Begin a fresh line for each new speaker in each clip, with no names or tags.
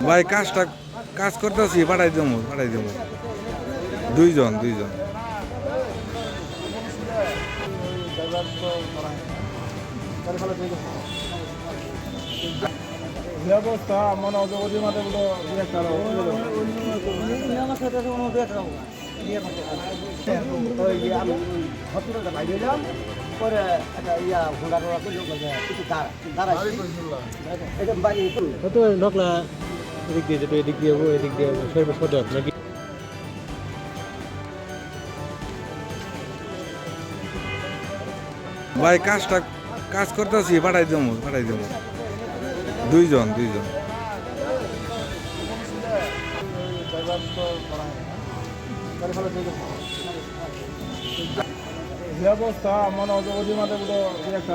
ভাই কাজটা কাজ করতেছি পাঠাই দেবো পাঠাই দেবো দুইজন দুইজন।
ব্যবস্থা মনে হচ্ছে ওদের মাঝে বলো
পরে একটা ইয়া ঘোড়া টোড়া দাঁড়া
এদিক দিয়ে যেত এদিক দিয়ে যাব এদিক দিয়ে যাব সর্ব সদর নাকি?
ভাই কাজটা কাজ করতেছি পাঠাই দেবো পাঠাই দেবো দুইজন দুইজন।
ব্যবস্থা মনে ওদের মাঝে বলো একটা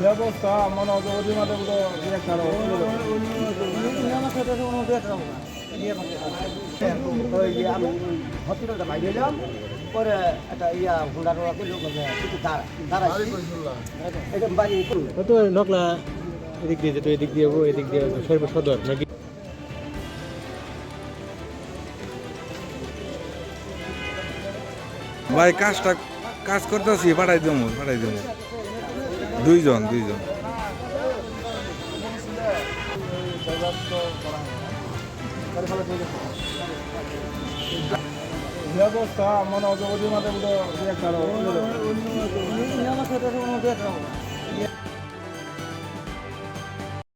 ব্যবস্থা মনে হচ্ছে ওদের মাঝে বলো একটা
আমি হসপিটালটা বাইরে এলাম পরে একটা ইয়া ঘোড়া টোড়া করল কিছু দাঁড়া বাড়ি
তো ঢকলা এদিক দিয়ে যেত এদিক দিয়ে এদিক দিয়ে সর্ব সদর নাকি
ভাই, কাজটা কাজ করতেছি পাঠাই দেবো পাঠাই দেবো দুইজন দুইজন।
ব্যবস্থা